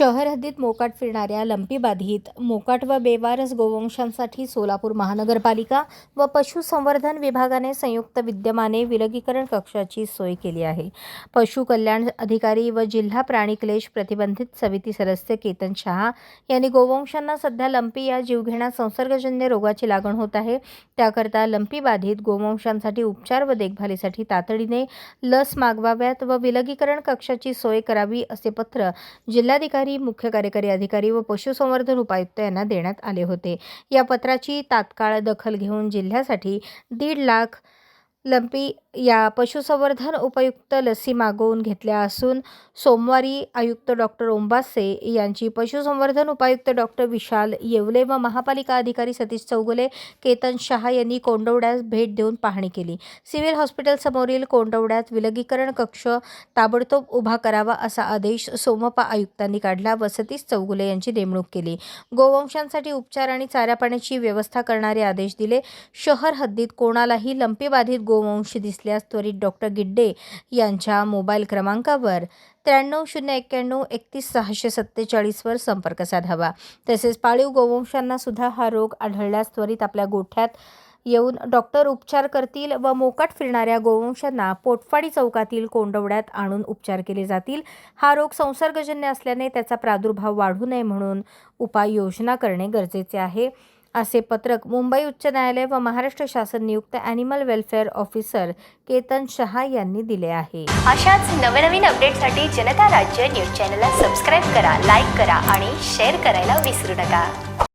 शहर हद्दीत मोकाट फिरणाऱ्या लंपीबाधित मोकाट व बेवारस गोवंशांसाठी सोलापूर महानगरपालिका व पशुसंवर्धन विभागाने संयुक्त विद्यमाने विलगीकरण कक्षाची सोय केली आहे. पशु कल्याण अधिकारी व जिल्हा प्राणी क्लेश प्रतिबंधित समिती सदस्य केतन शहा यांनी गोवंशांना सध्या लंपी या जीवघेणा संसर्गजन्य रोगाची लागण होत आहे. त्याकरता लंपी बाधित गोवंशांसाठी उपचार व देखभालीसाठी तातडीने लस मागवाव्यात व विलगीकरण कक्षाची सोय करावी असे पत्र जिल्हाधिकारी मुख्य कार्यकारी अधिकारी व पशुसंवर्धन उपायुक्त यांना देण्यात आले होते. या पत्राची तात्काळ दखल घेऊन जिल्ह्यासाठी दीड लाख लंपी या पशुसंवर्धन उपयुक्त लसी मागवून घेतल्या असून सोमवारी आयुक्त डॉक्टर ओंबासे यांची पशुसंवर्धन उपायुक्त डॉक्टर विशाल येवले व महापालिका अधिकारी सतीश चौगुले केतन शहा यांनी कोंडवड्यास भेट देऊन पाहणी केली. सिव्हिल हॉस्पिटलसमोरील कोंडवड्यात विलगीकरण कक्ष ताबडतोब उभा करावा असा आदेश सोमपा आयुक्तांनी काढला व सतीश चौगुले यांची नेमणूक केली. गोवंशांसाठी उपचार आणि चाऱ्यापाण्याची व्यवस्था करणारे आदेश दिले. शहर हद्दीत कोणालाही लंपीबाधित गोवंश दिसल्यास त्वरित डॉक्टर गिड्डे यांच्या मोबाईल क्रमांकावर. त्र्याण्णव शून्य एक्क्याण्णव एकतीस सहाशे सत्तेचाळीसवर संपर्क साधावा. तसेच पाळीव गोवंशांना सुद्धा हा रोग आढळल्यास त्वरित आपल्या गोठ्यात येऊन डॉक्टर उपचार करतील व मोकाट फिरणाऱ्या गोवंशांना पोटफाडी चौकातील कोंडवड्यात आणून उपचार केले जातील. हा रोग संसर्गजन्य असल्याने त्याचा प्रादुर्भाव वाढू नये म्हणून उपाययोजना करणे गरजेचे आहे. असे पत्रक मुंबई उच्च न्यायालय व महाराष्ट्र शासन नियुक्त animal welfare officer Ketan Shah यांनी दिले आहे. अशाच नवनवीन अपडेटसाठी जनता राज्य न्यूज चॅनलला सबस्क्राईब करा लाईक करा आणि शेअर करायला विसरू नका.